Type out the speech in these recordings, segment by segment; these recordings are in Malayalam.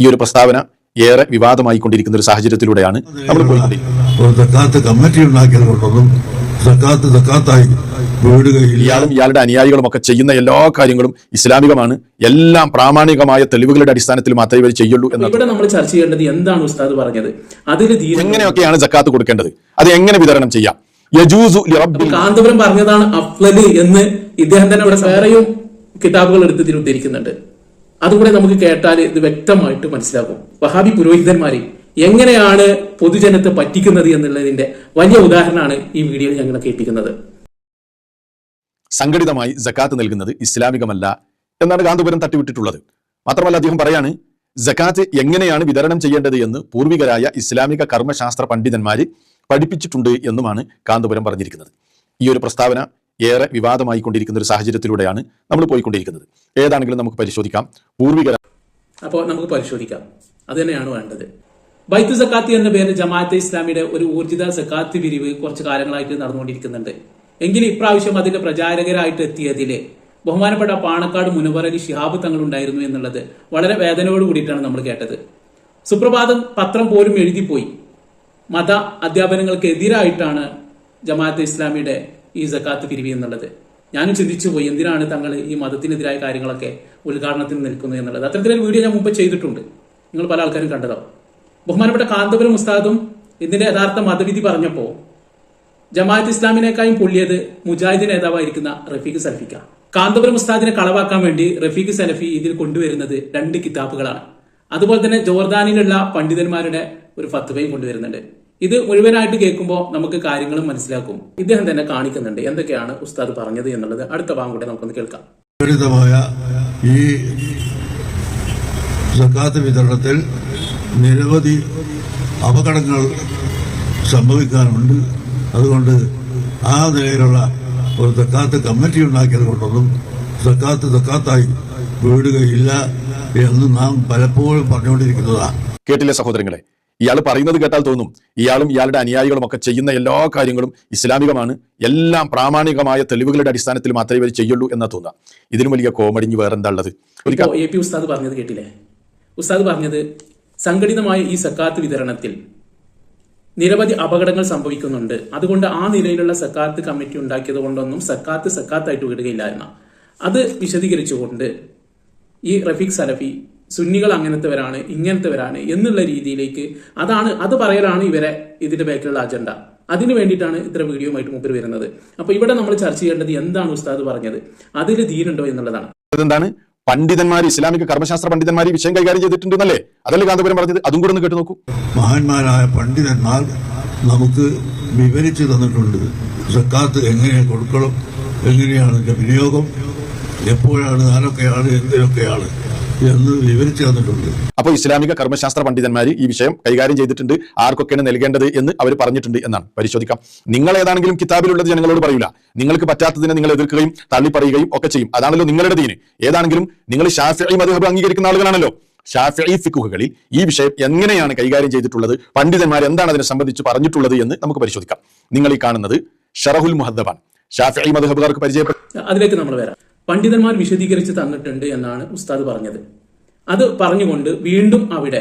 ഈ ഒരു പ്രസ്താവന ഏറെ വിവാദമായി കൊണ്ടിരിക്കുന്ന ഒരു സാഹചര്യത്തിലൂടെയാണ് നമ്മൾ പോയിക്കൊണ്ടിരിക്കുന്നത്. കമ്മിറ്റി സക്കാത്ത് സക്കാത്തായി ഇയാളും ഇയാളുടെ അനുയായികളും ഒക്കെ ചെയ്യുന്ന എല്ലാ കാര്യങ്ങളും ഇസ്ലാമികമാണ്. എല്ലാം പ്രാമാണികമായ തെളിവുകളുടെ അടിസ്ഥാനത്തിൽ മാത്രമേ ഇവർ ചെയ്യുള്ളൂ എന്ന് ഇവിടെ നമ്മൾ ചർച്ച ചെയ്യേണ്ടത് എന്താണ് ഉസ്താദ് പറഞ്ഞത്? അതിൽ എങ്ങനെയൊക്കെയാണ് ജക്കാത്ത് കൊടുക്കേണ്ടത്? അത് എങ്ങനെ വിതരണം ചെയ്യാം? യജൂസു ലിറബ്ബിൽ കാന്തപുരം പറഞ്ഞതാണ് അഫ്ലല് എന്ന് ഇദ്ദേഹം തന്നെ ഇവിടെ വേറെയും കിതാബുകൾ എടുത്ത് ഉദ്ധരിക്കുന്നുണ്ട് അതുകൂടെ നമുക്ക് കേട്ടാൽ ഇത് വ്യക്തമായിട്ട് മനസ്സിലാകും. വഹാബി പുരോഹിതന്മാരെ എങ്ങനെയാണ് പൊതുജനത്തെ പറ്റിക്കുന്നത് എന്നുള്ളതിന്റെ വലിയ ഉദാഹരണമാണ് ഈ വീഡിയോയിൽ ഞങ്ങൾ കേൾപ്പിക്കുന്നത്. സംഘടിതമായി ജക്കാത്ത് നൽകുന്നത് ഇസ്ലാമികമല്ല എന്നാണ് കാന്തപുരം തട്ടിവിട്ടിട്ടുള്ളത്. മാത്രമല്ല അദ്ദേഹം പറയാണ് ജക്കാത്ത് എങ്ങനെയാണ് വിതരണം ചെയ്യേണ്ടത് എന്ന് പൂർവികരായ ഇസ്ലാമിക കർമ്മശാസ്ത്ര പണ്ഡിതന്മാര് പഠിപ്പിച്ചിട്ടുണ്ട് എന്നുമാണ് കാന്തപുരം പറഞ്ഞിരിക്കുന്നത്. ഈ ഒരു പ്രസ്താവന ഏറെ വിവാദമായി കൊണ്ടിരിക്കുന്ന ഒരു സാഹചര്യത്തിലൂടെയാണ് നമ്മൾ പോയിക്കൊണ്ടിരിക്കുന്നത്. ഏതാണെങ്കിലും നമുക്ക് പരിശോധിക്കാം. പൂർവികര അപ്പോൾ നമുക്ക് പരിശോധിക്കാം. അത് തന്നെയാണ് വേണ്ടത്. ബൈത്തു സക്കാത്തി എന്ന പേരിൽ ജമാഅത്തെ ഇസ്ലാമിയുടെ ഒരു ഊർജിത സക്കാത്ത് പിരിവ് കുറച്ച് കാലങ്ങളായിട്ട് നടന്നുകൊണ്ടിരിക്കുന്നുണ്ട്. എങ്കിലും ഇപ്രാവശ്യം അതിന്റെ പ്രചാരകരായിട്ട് എത്തിയതിൽ ബഹുമാനപ്പെട്ട പാണക്കാട് മുനവർ അലി ഷിഹാബ് തങ്ങൾ ഉണ്ടായിരുന്നു എന്നുള്ളത് വളരെ വേദനയോട് കൂടിയിട്ടാണ് നമ്മൾ കേട്ടത്. സുപ്രഭാതം പത്രം പോലും എഴുതിപ്പോയി. മത അധ്യാപനങ്ങൾക്ക് എതിരായിട്ടാണ് ജമാഅത്തെ ഇസ്ലാമിയുടെ ഈ സക്കാത്ത് പിരിവ് എന്നുള്ളത്. ഞാനും ചിന്തിച്ചു പോയി എന്തിനാണ് തങ്ങൾ ഈ മതത്തിനെതിരായ കാര്യങ്ങളൊക്കെ ഉദ്ഘാടനത്തിന് നിൽക്കുന്നത് എന്നുള്ളത്. അത്തരത്തിലൊരു വീഡിയോ ഞാൻ മുമ്പ് ചെയ്തിട്ടുണ്ട്. നിങ്ങൾ പല ആൾക്കാരും കണ്ടതോ ബഹുമാനപ്പെട്ട കാന്തപുരം ഉസ്താദും ഇതിന്റെ യഥാർത്ഥ മതവിധി പറഞ്ഞപ്പോ ജമാഅത്ത് ഇസ്ലാമിനേക്കാളും പൊള്ളിയത് മുജാഹിദ് നേതാവായിരിക്കുന്ന റഫീഖ് സലഫിക്ക. കാന്തപുരം ഉസ്താദിനെ കളവാക്കാൻ വേണ്ടി റഫീഖ് സലഫി ഇതിൽ കൊണ്ടുവരുന്നത് രണ്ട് കിതാബുകളാണ്. അതുപോലെ തന്നെ ജോർദാനിലുള്ള പണ്ഡിതന്മാരുടെ ഒരു ഫത്വയും കൊണ്ടുവരുന്നുണ്ട്. ഇത് മുഴുവനായിട്ട് കേൾക്കുമ്പോൾ നമുക്ക് കാര്യങ്ങൾ മനസ്സിലാക്കും. ഇദ്ദേഹം തന്നെ കാണിക്കുന്നുണ്ട് എന്തൊക്കെയാണ് ഉസ്താദ് പറഞ്ഞത് എന്നുള്ളത്. അടുത്ത ഭാഗം കൂടെ നമുക്കൊന്ന് കേൾക്കാം. ഈ സക്കാത്ത് വിതരണത്തിൽ നിരവധി അപകടങ്ങൾ സംഭവിക്കാനുണ്ട്. അതുകൊണ്ട് ആ നിലയിലുള്ള ഒരു സക്കാത്ത് കമ്മിറ്റി ഉണ്ടാക്കിയത് കൊണ്ടൊന്നും സക്കാത്ത് സക്കാത്തായി വീടുകയില്ല എന്ന് നാം പലപ്പോഴും പറഞ്ഞുകൊണ്ടിരിക്കുന്നതാണ്. കേട്ടില്ല സഹോദരങ്ങളെ? ഇയാൾ പറയുന്നത് കേട്ടാൽ തോന്നും. ഇയാളും ഇയാളുടെ അനുയായികളും ഒക്കെ ചെയ്യുന്ന എല്ലാ കാര്യങ്ങളും ഇസ്ലാമികമാണ്. എല്ലാം പ്രാമാണികമായ തെളിവുകളുടെ അടിസ്ഥാനത്തിൽ മാത്രമേ ഇവർ ചെയ്യുള്ളൂ എന്നാ തോന്നുക ഇതിനും വലിയ കോമഡി വേറെ വേറെന്താ ഉള്ളത്? എ പി ഉസ്താദ് പറഞ്ഞത് കേട്ടില്ലേ? ഉസ്താദ് പറഞ്ഞത് സംഘടിതമായ ഈ സക്കാത്ത് വിതരണത്തിൽ നിരവധി അപകടങ്ങൾ സംഭവിക്കുന്നുണ്ട്. അതുകൊണ്ട് ആ നിലയിലുള്ള സക്കാത്ത് കമ്മിറ്റി ഉണ്ടാക്കിയത് കൊണ്ടൊന്നും സക്കാത്ത് സക്കാത്തായിട്ട് വിടുകയില്ല എന്ന. അത് വിശദീകരിച്ചുകൊണ്ട് ഈ റഫീഖ് സലഫി സുന്നികൾ അങ്ങനത്തെവരാണ് ഇങ്ങനത്തെവരാണ് എന്നുള്ള രീതിയിലേക്ക് അതാണ് അത് പറയലാണ് ഇവരെ ഇതിന്റെ ബാക്കിലുള്ള അജണ്ട അതിനു വേണ്ടിയിട്ടാണ് ഇത്ര വീഡിയോയുമായിട്ട് മുമ്പിൽ വരുന്നത്. അപ്പൊ ഇവിടെ നമ്മൾ ചർച്ച ചെയ്യേണ്ടത് എന്താണ് ഉസ്താദ് പറഞ്ഞത്? അതിൽ തീരുണ്ടോ എന്നുള്ളതാണ്. എന്താണ് പണ്ഡിതന്മാർ ഇസ്ലാമിക കർമ്മശാസ്ത്ര പണ്ഡിതന്മാർ ഈ വിഷയം കൈകാര്യം ചെയ്തിട്ടുണ്ടെന്നല്ലേ? അതല്ലേ കാന്തപുരം പറഞ്ഞത്? അതും കൂടെ ഒന്ന് കേട്ട് നോക്കൂ. മഹാന്മാരായ പണ്ഡിതന്മാർ നമുക്ക് വിവരിച്ചു തന്നിട്ടുണ്ട്. സക്കാത്ത് എങ്ങനെ കൊടുക്കണം എങ്ങനെയാണ് വിനിയോഗം എപ്പോഴാണ് ആരൊക്കെയാണ് എന്തിനൊക്കെയാണ് എന്ന് വിവരിച്ചു തന്നിട്ടുണ്ട്. അപ്പോൾ ഇസ്ലാമിക കർമ്മശാസ്ത്ര പണ്ഡിതന്മാർ ഈ വിഷയം കൈകാര്യം ചെയ്തിട്ടുണ്ട്. ആർക്കൊക്കെയാണ് നൽകേണ്ടത് എന്ന് അവർ പറഞ്ഞിട്ടുണ്ട് എന്നാണ്. പരിശോധിക്കാം. നിങ്ങൾ ഏതാണെങ്കിലും കിതാബിലുള്ളത് ജനങ്ങളോട് പറയൂല. നിങ്ങൾക്ക് പറ്റാത്തതിനെ നിങ്ങൾ എതിർക്കുകയും തള്ളിപ്പറയുകയും ഒക്കെ ചെയ്യും. അതാണല്ലോ നിങ്ങളുടെ ദീന്. ഏതാണെങ്കിലും നിങ്ങൾ ശാസ്ത്രീയ മധുഹബ് അംഗീകരിക്കുന്ന ആളുകളാണല്ലോ. ഷാഫി ഫിക്കുഹകളിൽ ഈ വിഷയം എങ്ങനെയാണ് കൈകാര്യം ചെയ്തിട്ടുള്ളത്? പണ്ഡിതന്മാർ എന്താണ് അതിനെ സംബന്ധിച്ച് പറഞ്ഞിട്ടുള്ളത് എന്ന് നമുക്ക് പരിശോധിക്കാം. നിങ്ങൾ ഈ കാണുന്നത് ഷറഹുൽ മുഹദ്ദബാണ്. ഷാഫി മധുഹബുകാർക്ക് പരിചയപ്പെട്ട അതിലേക്ക് നമ്മൾ വരാം. പണ്ഡിതന്മാർ വിശദീകരിച്ച് തന്നിട്ടുണ്ട് എന്നാണ് ഉസ്താദ് പറഞ്ഞത്. അത് പറഞ്ഞുകൊണ്ട് വീണ്ടും അവിടെ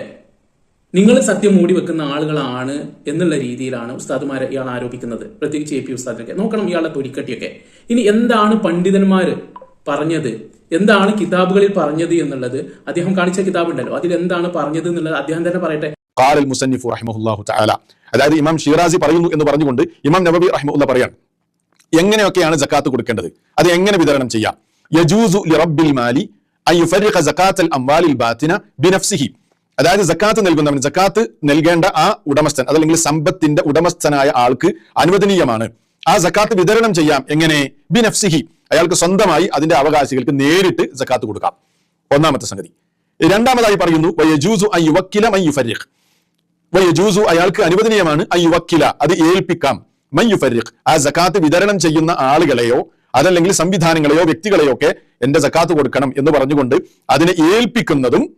നിങ്ങൾ സത്യം മൂടി വെക്കുന്ന ആളുകളാണ് എന്നുള്ള രീതിയിലാണ് ഉസ്താദുമാരെ ഇയാൾ ആരോപിക്കുന്നത്. പ്രത്യേകിച്ച് എ പി ഉസ്താദിനൊക്കെ. നോക്കണം ഇയാളെ തൊലിക്കട്ടിയൊക്കെ ഇനി എന്താണ് പണ്ഡിതന്മാർ പറഞ്ഞത്? എന്താണ് കിതാബുകളിൽ പറഞ്ഞത് എന്നുള്ളത്? അദ്ദേഹം കാണിച്ച കിതാബ് ഉണ്ടല്ലോ അതിൽ എന്താണ് പറഞ്ഞത് എന്നുള്ളത് അദ്ദേഹം തന്നെ പറയട്ടെ. തആല. അതായത് ഇമാം ഷിറാസി പറയുന്നു എന്ന് പറഞ്ഞുകൊണ്ട് ഇമാം നബവി റഹ്മുല്ല പറയാണ്. എങ്ങനെയൊക്കെയാണ് ജക്കാത്ത് കൊടുക്കേണ്ടത്? അത് എങ്ങനെ വിതരണം ചെയ്യാം? യജൂസു ലിറബ്ബിൽ മാലി അയ്യുഫരിഖ യുഫരിഖ സക്കാത്തൽ അംവാലിൽ ബാത്തിന ബിനഫ്സിഹി അതായത് ജക്കാത്ത് നൽകുന്നവൻ ജക്കാത്ത് നൽകേണ്ട ആ ഉടമസ്ഥൻ അതല്ലെങ്കിൽ സമ്പത്തിന്റെ ഉടമസ്ഥനായ ആൾക്ക് അനുവദനീയമാണ്. ആ ജക്കാത്ത് വിതരണം ചെയ്യാം എങ്ങനെ? ബിനഫ്സിഹി. അയാൾക്ക് സ്വന്തമായി അതിന്റെ അവകാശികൾക്ക് നേരിട്ട് ജക്കാത്ത് കൊടുക്കാം. ഒന്നാമത്തെ സംഗതി. രണ്ടാമതായി പറയുന്നു യുവക്കില അയാൾക്ക് അനുവദനീയമാണ് അയ്യുവക്കില അത് ഏൽപ്പിക്കാം. മയ്യുഫരിഖ് ആ സക്കാത്ത് വിതരണം ചെയ്യുന്ന ആളുകളെയോ അതല്ലെങ്കിൽ സംവിധാനങ്ങളെയോ വ്യക്തികളെയോ ഒക്കെ എന്റെ സക്കാത്ത് കൊടുക്കണം എന്ന് പറഞ്ഞുകൊണ്ട് അതിനെ ഏൽപ്പിക്കുന്നതും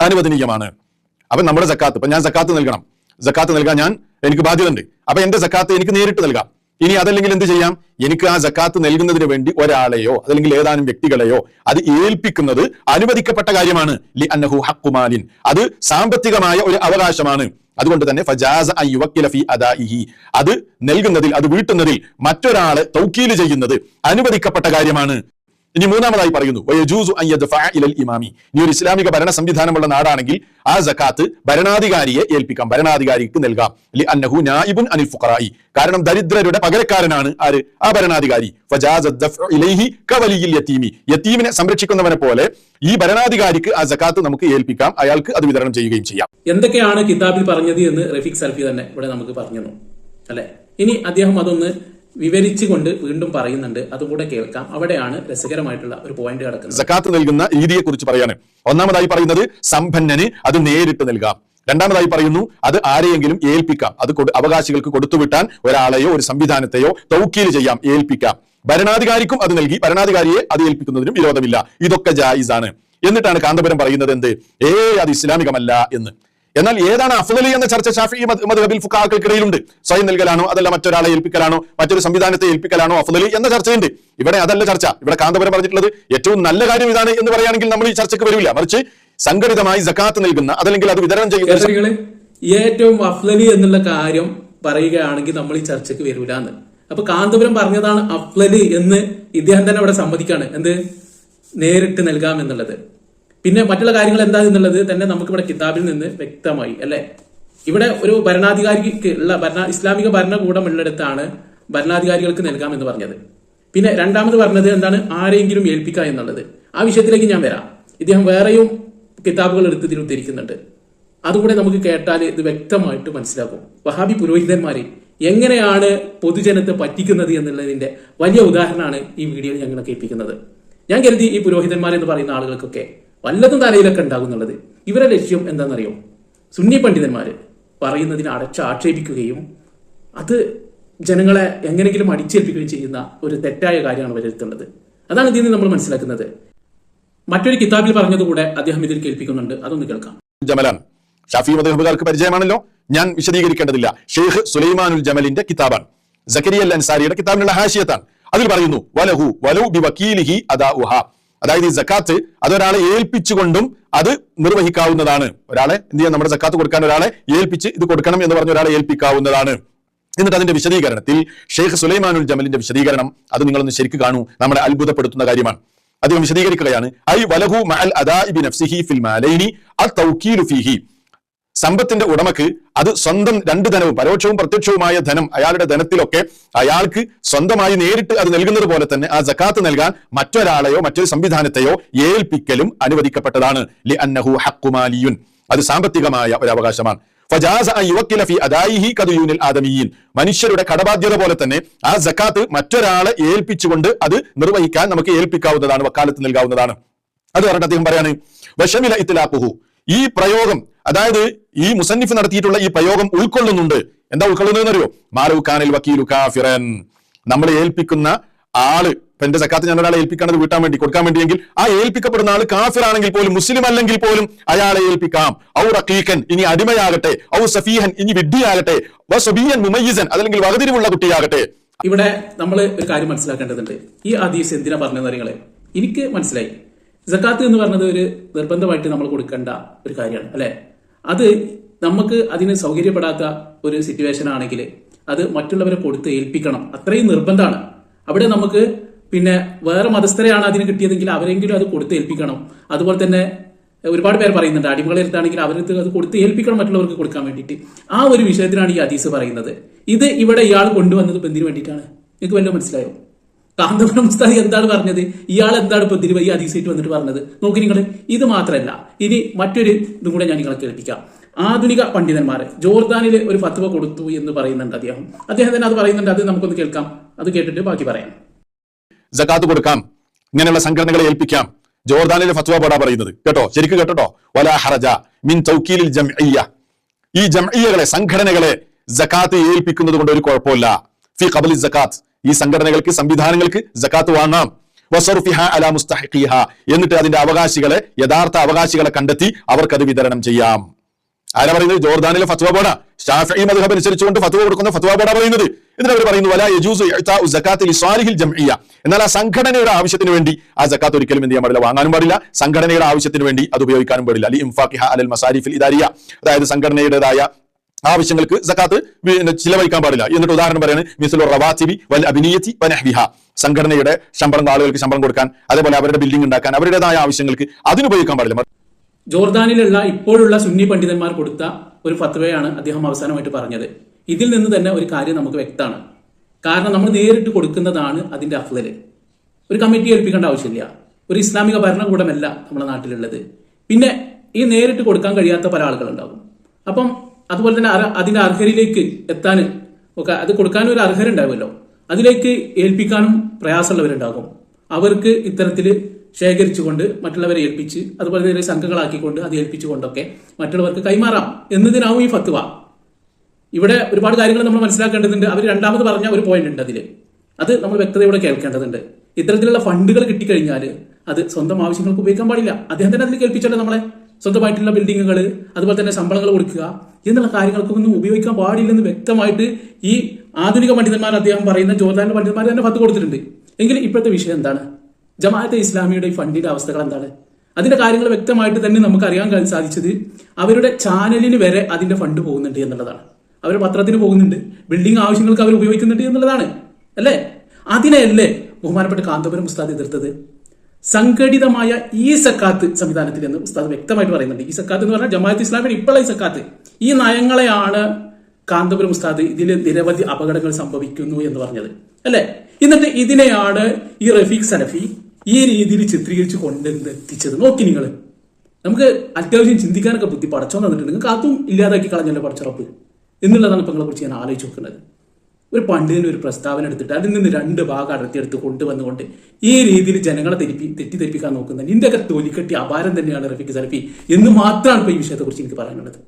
അനുവദനീയമാണ്. അപ്പൊ നമ്മുടെ സക്കാത്ത് ഇപ്പൊ ഞാൻ സക്കാത്ത് നൽകണം. സക്കാത്ത് നൽകാൻ ഞാൻ എനിക്ക് ബാധ്യതയുണ്ട്. അപ്പൊ എന്റെ സക്കാത്ത് എനിക്ക് നേരിട്ട് നൽകാം. ഇനി അതല്ലെങ്കിൽ എന്ത് ചെയ്യാം? എനിക്ക് ആ ജക്കാത്ത് നൽകുന്നതിന് വേണ്ടി ഒരാളെയോ അതല്ലെങ്കിൽ ഏതാനും വ്യക്തികളെയോ അത് ഏൽപ്പിക്കുന്നത് അനുവദിക്കപ്പെട്ട കാര്യമാണ്. ലി അന്നഹു ഹക്കുമാലിൻ അത് സാമ്പത്തികമായ ഒരു അവകാശമാണ്. അതുകൊണ്ട് തന്നെ ഫജാസ ഫി അദാഇഹി. അത് നൽകുന്നതിൽ അത് വീട്ടുന്നതിൽ മറ്റൊരാളെ തൗക്കീൽ ചെയ്യുന്നത് അനുവദിക്കപ്പെട്ട കാര്യമാണ്. ഇനി മൂന്നാമതായി പറയുന്നു ഇമാമി. ഇനി ഒരു ഇസ്ലാമിക ഭരണ സംവിധാനമുള്ള നാടാണെങ്കിൽ ആ ജക്കാത്ത് ഭരണാധികാരിയെ ഏൽപ്പിക്കാം ഭരണാധികാരിക്ക് നൽകാം. നായിബുൻ അനിൽ ഫുഖറായി. കാരണം ദരിദ്രരുടെ പകരക്കാരനാണ് ആര്? ആ ഭരണാധികാരി. യത്തീമിനെ സംരക്ഷിക്കുന്നവനെ പോലെ ഈ ഭരണാധികാരിക്ക് ആ ജക്കാത്ത് നമുക്ക് ഏൽപ്പിക്കാം അയാൾക്ക് അത് വിതരണം ചെയ്യുകയും ചെയ്യാം. എന്തൊക്കെയാണ് കിതാബിൽ പറഞ്ഞത് എന്ന് റഫീഖ് സൽഫി തന്നെ ഇവിടെ നമുക്ക് പറഞ്ഞു അല്ലെ? ഇനി അദ്ദേഹം അതൊന്ന് വിവരിച്ചുകൊണ്ട് വീണ്ടും പറയുന്നുണ്ട്. അതും കൂടെ കേൾക്കാം. അവിടെയാണ് രസകരമായിട്ടുള്ള ഒരു പോയിന്റ് കിടക്കുന്നത്. സക്കാത്ത് നൽകുന്ന രീതിയെ കുറിച്ച് പറയാണ്. ഒന്നാമതായി പറയുന്നത് സമ്പന്നന് അത് നേരിട്ട് നൽകാം. രണ്ടാമതായി പറയുന്നു അത് ആരെയെങ്കിലും ഏൽപ്പിക്കാം. അത് അവകാശികൾക്ക് കൊടുത്തുവിട്ടാൻ ഒരാളെയോ ഒരു സംവിധാനത്തെയോ തൗക്കീൽ ചെയ്യാം ഏൽപ്പിക്കാം. ഭരണാധികാരിക്കും അത് നൽകി. ഭരണാധികാരിയെ അത് ഏൽപ്പിക്കുന്നതിനും വിരോധമില്ല. ഇതൊക്കെ ജായിസാണ്. എന്നിട്ടാണ് കാന്തപുരം പറയുന്നത് എന്ത്? ഏ അത് ഇസ്ലാമികമല്ല എന്ന്. എന്നാൽ ഏതാണ് അഫ്ദലി എന്ന ചർച്ച ഷാഫി മദ്ഹബിൽ ഫുക്കാക്കൾക്കിടയിലുണ്ട് സ്വയം നൽകലാണോ? അതല്ല മറ്റൊരാളെ ഏൽപ്പിക്കലാണോ? മറ്റൊരു സംവിധാനത്തെ ഏൽപ്പിക്കലാണോ അഫ്ദലി എന്ന ചർച്ചയുണ്ട്. ഇവിടെ അതല്ല ചർച്ച. ഇവിടെ കാന്തപുരം പറഞ്ഞിട്ടുള്ളത് ഏറ്റവും നല്ല കാര്യം ഇതാണ് എന്ന് പറയുകയാണെങ്കിൽ നമ്മൾ ഈ ചർച്ചയ്ക്ക് വരില്ല. മറിച്ച് സംഘടിതമായി സകാത്ത് നൽകുന്ന അതല്ലെങ്കിൽ അത് വിതരണം ചെയ്യുന്ന ഏറ്റവും അഫ്ലലി എന്നുള്ള കാര്യം പറയുകയാണെങ്കിൽ നമ്മൾ ഈ ചർച്ചയ്ക്ക് വരില്ല എന്ന്. അപ്പൊ കാന്തപുരം പറഞ്ഞതാണ് അഫ്ലലി എന്ന് ഇദ്ദേഹം തന്നെ അവിടെ സമ്മതിക്കാണ്. എന്ത്? നേരിട്ട് നൽകാം എന്നുള്ളത് പിന്നെ മറ്റുള്ള കാര്യങ്ങൾ എന്താ എന്നുള്ളത് തന്നെ നമുക്ക് ഇവിടെ കിതാബിൽ നിന്ന് വ്യക്തമായി അല്ലെ? ഇവിടെ ഒരു ഭരണാധികാരിക്ക് ഉള്ള ഭരണ ഇസ്ലാമിക ഭരണകൂടം ഉള്ളിടത്താണ് ഭരണാധികാരികൾക്ക് നൽകാം എന്ന് പറഞ്ഞത്. പിന്നെ രണ്ടാമത് പറഞ്ഞത് എന്താണ്? ആരെങ്കിലും ഏൽപ്പിക്കുക എന്നുള്ളത്. ആ വിഷയത്തിലേക്ക് ഞാൻ വരാം. ഇദ്ദേഹം വേറെയും കിതാബുകൾ എടുത്ത് ഇതിന് ഉദ്ധരിക്കുന്നുണ്ട്. അതുകൂടെ നമുക്ക് കേട്ടാൽ ഇത് വ്യക്തമായിട്ട് മനസ്സിലാക്കും വഹാബി പുരോഹിതന്മാരെ എങ്ങനെയാണ് പൊതുജനത്തെ പറ്റിക്കുന്നത് എന്നുള്ളതിന്റെ വലിയ ഉദാഹരണമാണ് ഈ വീഡിയോയിൽ ഞങ്ങളെ കേൾപ്പിക്കുന്നത്. ഞാൻ കരുതി ഈ പുരോഹിതന്മാർ എന്ന് പറയുന്ന ആളുകൾക്കൊക്കെ വല്ലതും തലയിലൊക്കെ ഉണ്ടാകുന്നുള്ളത്. ഇവരെ ലക്ഷ്യം എന്താണെന്നറിയോ? സുന്നി പണ്ഡിതന്മാര് പറയുന്നതിനെ അടച്ചാക്ഷേപിക്കുകയും അത് ജനങ്ങളെ എങ്ങനെങ്കിലും അടിച്ചേൽപ്പിക്കുകയും ചെയ്യുന്ന ഒരു തെറ്റായ കാര്യമാണ് വരുത്തുന്നത് അതാണ് ഇതിൽ നിന്ന് നമ്മൾ മനസ്സിലാക്കുന്നത്. മറ്റൊരു കിതാബിൽ പറഞ്ഞതുകൂടെ അദ്ദേഹം ഇതിൽ കേൾപ്പിക്കുന്നുണ്ട്. അതൊന്ന് കേൾക്കാം. ജമലാൻ ഷാഫി മദ്ഹബുകാർക്ക് പരിചയമാണല്ലോ. ഞാൻ വിശദീകരിക്കേണ്ടതില്ല. ഷെയ്ഖ് സുലൈമാനുൽ ജമലിന്റെ കിതാബാണ്. സക്കരിയ അൻസാരിയുടെ കിതാബിനുള്ള ഹാഷിയത്താണ്. അതിൽ പറയുന്നു വലഹു വലു ബി വക്കീലിഹി അദാ ഉഹ അതായത് ഈ സക്കാത്ത് അതൊരാളെ ഏൽപ്പിച്ചുകൊണ്ടും അത് നിർവഹിക്കാവുന്നതാണ്. ഒരാളെ എന്ത് ചെയ്യാം? നമ്മുടെ സക്കാത്ത് കൊടുക്കാൻ ഒരാളെ ഏൽപ്പിച്ച് ഇത് കൊടുക്കണം എന്ന് പറഞ്ഞ ഒരാളെ ഏൽപ്പിക്കാവുന്നതാണ്. എന്നിട്ട് അതിന്റെ വിശദീകരണത്തിൽ ഷെയ്ഖ് സുലൈമാനുൽ ജമലിന്റെ വിശദീകരണം അത് നിങ്ങളൊന്ന് ശരിക്ക് കാണൂ. നമ്മളെ അത്ഭുതപ്പെടുത്തുന്ന കാര്യമാണ്. അദ്ദേഹം വിശദീകരിക്കുകയാണ് ഐ വലഹു മഅൽ അദാഇബി നഫ്സിഹി ഫിൽ മാലൈനി അൽ തൗക്കീലു ഫീഹി. സമ്പത്തിന്റെ ഉടമക്ക് അത് സ്വന്തം രണ്ട് ധനവും പരോക്ഷവും പ്രത്യക്ഷവുമായ ധനം അയാളുടെ ധനത്തിലൊക്കെ അയാൾക്ക് സ്വന്തമായി നേരിട്ട് അത് നൽകുന്നത് പോലെ തന്നെ ആ ജക്കാത്ത് നൽകാൻ മറ്റൊരാളെയോ മറ്റൊരു സംവിധാനത്തെയോ ഏൽപ്പിക്കലും അനുവദിക്കപ്പെട്ടതാണ്. ലി അന്നഹു ഹക്കുമാലിയുൻ അത് സാമ്പത്തികമായ ഒരു അവകാശമാണ്. മനുഷ്യരുടെ കടബാധ്യത പോലെ തന്നെ ആ ജക്കാത്ത് മറ്റൊരാളെ ഏൽപ്പിച്ചുകൊണ്ട് അത് നിർവഹിക്കാൻ നമുക്ക് ഏൽപ്പിക്കാവുന്നതാണ് വക്കാലത്ത് നൽകാവുന്നതാണ്. അത് പറഞ്ഞിട്ട് അദ്ദേഹം പറയാണ് വശമില ഇത്തിലാഖുഹു ഈ പ്രയോഗം അതായത് ഈ മുസന്നിഫ് നടത്തിയിട്ടുള്ള ഈ പ്രയോഗം ഉൾക്കൊള്ളുന്നുണ്ട്. എന്താ ഉൾക്കൊള്ളുന്നത് അറിയോ ഖാനിൽ വക്കീലു കാഫിറൻ. നമ്മൾ ഏൽപ്പിക്കുന്ന ആൾ ഇപ്പൊ എന്റെ സക്കാത്ത് ഞാൻ ഒരാളെ ഏൽപ്പിക്കാണത് വീട്ടാൻ വേണ്ടി കൊടുക്കാൻ വേണ്ടിയെങ്കിൽ ആ ഏൽപ്പിക്കപ്പെടുന്ന ആൾ കാഫിറാണെങ്കിൽ പോലും മുസ്ലിം അല്ലെങ്കിൽ പോലും അയാളെ ഏൽപ്പിക്കാം. ഔ റഖീഖൻ ഇനി അടിമയാകട്ടെ. ഔ സഫീഹൻ ഇനി വിഡ്ഢിയാകട്ടെ. വസബിയൻ മുമയ്യിസൻ അതല്ലെങ്കിൽ വകതിരിവുള്ള കുട്ടിയാകട്ടെ. ഇവിടെ നമ്മൾ ഒരു കാര്യം മനസ്സിലാക്കേണ്ടതുണ്ട്. ഈ ഹദീസ് എന്തിനാ പറഞ്ഞതെന്ന് അറിയങ്ങളെ? എനിക്ക് മനസ്സിലായി. സക്കാത്ത് എന്ന് പറഞ്ഞത് ഒരു നിർബന്ധമായിട്ട് നമ്മൾ കൊടുക്കേണ്ട ഒരു കാര്യമാണ് അല്ലെ? അത് നമുക്ക് അതിന് സൗകര്യപ്പെടാത്ത ഒരു സിറ്റുവേഷൻ ആണെങ്കിൽ അത് മറ്റുള്ളവരെ കൊടുത്ത് ഏൽപ്പിക്കണം. അത്രയും നിർബന്ധമാണ്. അവിടെ നമുക്ക് പിന്നെ വേറെ മതസ്ഥരെയാണ് അതിന് കിട്ടിയതെങ്കിൽ അവരെങ്കിലും അത് കൊടുത്ത് ഏൽപ്പിക്കണം. അതുപോലെ തന്നെ ഒരുപാട് പേർ പറയുന്നുണ്ട് അടിമകളെ എടുത്താണെങ്കിൽ അവർക്ക് അത് കൊടുത്ത് ഏൽപ്പിക്കണം മറ്റുള്ളവർക്ക് കൊടുക്കാൻ വേണ്ടിയിട്ട്. ആ ഒരു വിഷയത്തിനാണ് ഈ അതീസ് പറയുന്നത്. ഇത് ഇവിടെ ഇയാൾ കൊണ്ടുവന്നത് എന്തിനു വേണ്ടിയിട്ടാണ്? നിങ്ങൾക്ക് വല്ലതും മനസ്സിലായോ? കാന്തപുരം മുസ്താദി എന്താണ് പറഞ്ഞത്? ഇയാൾ എന്താണ് ഇപ്പൊ ഇതിന് ഈ ഹദീസായിട്ട് വന്നിട്ട് പറഞ്ഞത്? നോക്കി നിങ്ങൾ ഇത് മാത്രമല്ല ഇനി മറ്റൊരു ഇതും കൂടെ ഞാൻ നിങ്ങളെ കേൾപ്പിക്കാം. ആധുനിക പണ്ഡിതന്മാർ ജോർദാനിൽ ഒരു ഫത്വ കൊടുത്തു എന്ന് പറയുന്നുണ്ട് അദ്ദേഹം. അദ്ദേഹം തന്നെ അത് പറയുന്നുണ്ട് അത് നമുക്കൊന്ന് കേൾക്കാം. അത് കേട്ടിട്ട് ബാക്കി പറയാം. ജക്കാത്ത് കൊടുക്കാം. ഇങ്ങനെയുള്ള സംഘടനകളെ ഏൽപ്പിക്കാം. ജോർദാനിലെ ഫത്വ പോടാ പറയുന്നത്. കേട്ടോ? ശരിക്കും കേട്ടോ വലാ ഹറജ മിൻ തൗക്കീലിൽ ജംഇയ്യ. ഈ ജംഇയ്യകളെ സംഘടനകളെ ജക്കാത്ത് ഏൽപ്പിക്കുന്നത് കൊണ്ട് ഒരു കുഴപ്പമില്ല. ഫി കബലി ജക്കാത്ത്. ഈ സംഘടനകൾക്ക് സംവിധാനങ്ങൾക്ക് ജക്കാത്ത് വാങ്ങാം. അല എന്നിട്ട് അതിന്റെ അവകാശികളെ യഥാർത്ഥ അവകാശികളെ കണ്ടെത്തി അവർക്കത് വിതരണം ചെയ്യാം. ആരാ പറയുന്നത്? ജോർദാനിലെ ഫത്വ ബോഡ ഷാഫി മദ്ഹബ് അനുസരിച്ചുകൊണ്ട് ഫത്വ കൊടുക്കുന്ന ഫത്വ ബോഡ പറയുന്നത്. എന്നിട്ട് അവർ പറയുന്നു വല യജൂസു ജംഇയ്യ. എന്നാൽ ആ സംഘടനയുടെ ആവശ്യത്തിന് വേണ്ടി ആ ജക്കാത്ത് ഒരിക്കലും എന്ത് ചെയ്യാൻ പാടില്ല? വാങ്ങാനും പാടില്ല. സംഘടനയുടെ ആവശ്യത്തിന് വേണ്ടി അത് ഉപയോഗിക്കാനും പാടില്ല. അലി ഇംഫാഖിഹ അലൽ മസാരിഫിൽ ഇദാരിയ. അതായത് സംഘടനയുടേതായ ആവശ്യങ്ങൾക്ക് സക്കാത്ത് ചിലവഴിക്കാൻ പാടില്ല. എന്നിട്ട് ഉദാഹരണം പറയാണ് മിസ്ലു റവാത്തിബി വൽ അബിനിയത്തി വനഹ്വിഹ സംഘടനയുടെ ശമ്പളം ആളുകൾക്ക് ശമ്പളം കൊടുക്കാൻ അതേപോലെ അവരുടെ ബിൽഡിംഗ് ഉണ്ടാക്കാൻ അവരുടേതായ ആവശ്യങ്ങൾക്ക് അതിനുപയോഗിക്കാൻ പാടില്ല. ജോർദാനിലുള്ള ഇപ്പോഴുള്ള സുന്നി പണ്ഡിതന്മാർ കൊടുത്ത ഒരു ഫത്വയാണ് അദ്ദേഹം അവസാനമായിട്ട് പറഞ്ഞത്. ഇതിൽ നിന്ന് തന്നെ ഒരു കാര്യം നമുക്ക് വ്യക്തമാണ്. കാരണം നമ്മൾ നേരിട്ട് കൊടുക്കുന്നതാണ് അതിന്റെ അഫ്ലല് ഒരു കമ്മിറ്റി ഏൽപ്പിക്കേണ്ട ആവശ്യമില്ല. ഒരു ഇസ്ലാമിക ഭരണകൂടമല്ല നമ്മുടെ നാട്ടിലുള്ളത്. പിന്നെ ഈ നേരിട്ട് കൊടുക്കാൻ കഴിയാത്ത പല ആളുകളുണ്ടാകും. അപ്പം അതുപോലെ തന്നെ അതിന്റെ അർഹരിലേക്ക് എത്താൻ ഒക്കെ അത് കൊടുക്കാനും ഒരു അർഹരുണ്ടാവുമല്ലോ. അതിലേക്ക് ഏൽപ്പിക്കാനും പ്രയാസമുള്ളവരുണ്ടാകും. അവർക്ക് ഇത്തരത്തിൽ ശേഖരിച്ചുകൊണ്ട് മറ്റുള്ളവരെ ഏൽപ്പിച്ച് അതുപോലെ തന്നെ സംഘങ്ങളാക്കിക്കൊണ്ട് അത് ഏൽപ്പിച്ചുകൊണ്ടൊക്കെ മറ്റുള്ളവർക്ക് കൈമാറാം എന്നതിനാവും ഈ ഫത്വ. ഇവിടെ ഒരുപാട് കാര്യങ്ങൾ നമ്മൾ മനസ്സിലാക്കേണ്ടതുണ്ട്. അവർ രണ്ടാമത് പറഞ്ഞ ഒരു പോയിന്റ് ഉണ്ട് അതിൽ അത് നമ്മൾ വ്യക്തതയോടെ കേൾക്കേണ്ടതുണ്ട്. ഇത്തരത്തിലുള്ള ഫണ്ടുകൾ കിട്ടിക്കഴിഞ്ഞാൽ അത് സ്വന്തം ആവശ്യങ്ങൾക്ക് ഉപയോഗിക്കാൻ പാടില്ല. അദ്ദേഹം തന്നെ അതിൽ കേൾപ്പിച്ചല്ലോ നമ്മളെ. സ്വന്തമായിട്ടുള്ള ബിൽഡിങ്ങുകൾ അതുപോലെ തന്നെ ശമ്പളങ്ങൾ കൊടുക്കുക എന്നുള്ള കാര്യങ്ങൾക്കൊന്നും ഉപയോഗിക്കാൻ പാടില്ലെന്ന് വ്യക്തമായിട്ട് ഈ ആധുനിക പണ്ഡിതന്മാർ അദ്ദേഹം പറയുന്ന ജോർദാനിലെ പണ്ഡിതന്മാർ തന്നെ ഫത്ത് കൊടുത്തിട്ടുണ്ട്. എങ്കിൽ ഇപ്പോഴത്തെ വിഷയം എന്താണ്? ജമാഅത്തെ ഇസ്ലാമിയുടെ ഈ ഫണ്ടിന്റെ അവസ്ഥകൾ എന്താണ്? അതിന്റെ കാര്യങ്ങൾ വ്യക്തമായിട്ട് തന്നെ നമുക്ക് അറിയാൻ സാധിച്ചത് അവരുടെ ചാനലിന് വരെ അതിന്റെ ഫണ്ട് പോകുന്നുണ്ട് എന്നുള്ളതാണ്. അവർ പത്രത്തിന് പോകുന്നുണ്ട് ബിൽഡിംഗ് ആവശ്യങ്ങൾക്ക് അവർ ഉപയോഗിക്കുന്നുണ്ട് എന്നുള്ളതാണ്. അല്ലേ? അതിനെയല്ലേ ബഹുമാനപ്പെട്ട കാന്തപുരം ഉസ്താദ് എതിർത്തത്? സംഘടിതമായ ഈ സക്കാത്ത് സംവിധാനത്തിൽ എന്ന് ഉസ്താദ് വ്യക്തമായിട്ട് പറയുന്നുണ്ട്. ഈ സക്കാത്ത് എന്ന് പറഞ്ഞാൽ ജമാഅത്ത് ഇസ്ലാമിയുടെ ഇപ്പോഴുള്ള ഈ സക്കാത്ത്. ഈ നയങ്ങളെയാണ് കാന്തപുരം ഉസ്താദ് ഇതിൽ നിരവധി അപകടങ്ങൾ സംഭവിക്കുന്നു എന്ന് പറഞ്ഞത്. അല്ലെ? എന്നിട്ട് ഇതിനെയാണ് ഈ റഫീഖ് സലഫി ഈ രീതിയിൽ ചിത്രീകരിച്ച് കൊണ്ടെത്തിച്ചത്. നോക്കി നിങ്ങൾ നമുക്ക് അത്യാവശ്യം ചിന്തിക്കാനൊക്കെ ബുദ്ധി പടച്ചോ തന്നിട്ടുണ്ട്. നിങ്ങൾക്ക് അതും ഇല്ലാതാക്കി കളഞ്ഞല്ലോ പടച്ചുറപ്പ്. എന്നുള്ളതാണ് ഇപ്പൊ നിങ്ങളെ കുറിച്ച് ഞാൻ ആലോചിച്ച് നോക്കുന്നത് ഒരു പണ്ഡിതന് ഒരു പ്രസ്താവന എടുത്തിട്ട് അതിൽ നിന്ന് രണ്ട് ഭാഗം അടർത്തിയെടുത്ത് കൊണ്ടുവന്നുകൊണ്ട് ഈ രീതിയിൽ ജനങ്ങളെ തെറ്റിപ്പി തെറ്റിദ്ധരിപ്പിക്കാൻ നോക്കുന്നത് ഇന്ത്യയൊക്കെ തൊലിക്കെട്ടി അപാരം തന്നെയാണ് റഫീഖ് സലഫി എന്ന് മാത്രമാണ് ഇപ്പൊ ഈ വിഷയത്തെ കുറിച്ച് എനിക്ക് പറയാനുള്ളത്.